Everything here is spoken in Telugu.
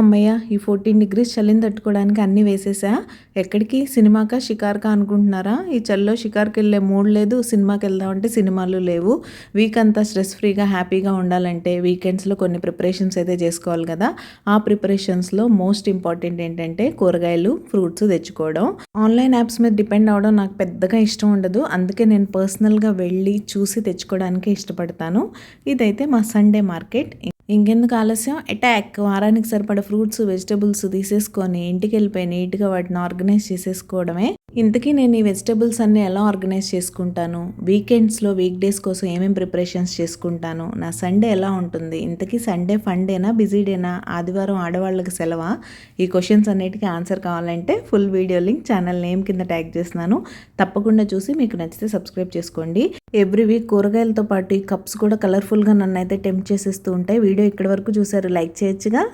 అమ్మయ్య ఈ ఫోర్టీన్ డిగ్రీస్ చలిని తట్టుకోవడానికి అన్నీ వేసేసా? ఎక్కడికి? సినిమాకా? షికార్కా అనుకుంటున్నారా? ఈ చలిలో షికార్కి వెళ్ళే మూడ్ లేదు సినిమాకి వెళ్దామంటే సినిమాలు లేవు. వీక్ అంతా స్ట్రెస్ ఫ్రీగా హ్యాపీగా ఉండాలంటే వీకెండ్స్లో కొన్ని ప్రిపరేషన్స్ అయితే చేసుకోవాలి కదా. ఆ ప్రిపరేషన్స్లో మోస్ట్ ఇంపార్టెంట్ ఏంటంటే కూరగాయలు ఫ్రూట్స్ తెచ్చుకోవడం. ఆన్లైన్ యాప్స్ మీద డిపెండ్ అవ్వడం నాకు పెద్దగా ఇష్టం ఉండదు. అందుకే నేను పర్సనల్గా వెళ్ళి చూసి తెచ్చుకోవడానికి ఇష్టపడతాను. ఇదైతే మా సండే మార్కెట్ ఇంకెందుకు ఆలస్యం? అటాక్ వారానికి సరిపడ ఫ్రూట్స్ వెజిటబుల్స్ తీసేసుకొని ఇంటికి వెళ్ళిపోయి నీట్గా వాటిని ఆర్గనైజ్ చేసేసుకోవడమే. ఇంతకీ నేను ఈ వెజిటబుల్స్ అన్నీ ఎలా ఆర్గనైజ్ చేసుకుంటాను? వీకెండ్స్లో వీక్ డేస్ కోసం ఏమేమి ప్రిపరేషన్స్ చేసుకుంటాను? నా సండే ఎలా ఉంటుంది? ఇంతకీ సండే ఫండేనా బిజీ డేనా? ఆదివారం ఆడవాళ్ళకి సెలవా? ఈ క్వశ్చన్స్ అన్నిటికీ ఆన్సర్ కావాలంటే full video link channel name కింద ట్యాగ్ చేస్తున్నాను. తప్పకుండా చూసి మీకు నచ్చితే సబ్స్క్రైబ్ చేసుకోండి. ఎవ్రీ వీక్ కూరగాయలతో పాటు ఈ కప్స్ కూడా కలర్ఫుల్గా నన్ను అయితే టెంప్ట్ చేసేస్తూ ఉంటాయి. వీడియో ఇక్కడి వరకు చూసారు లైక్ చేయొచ్చుగా?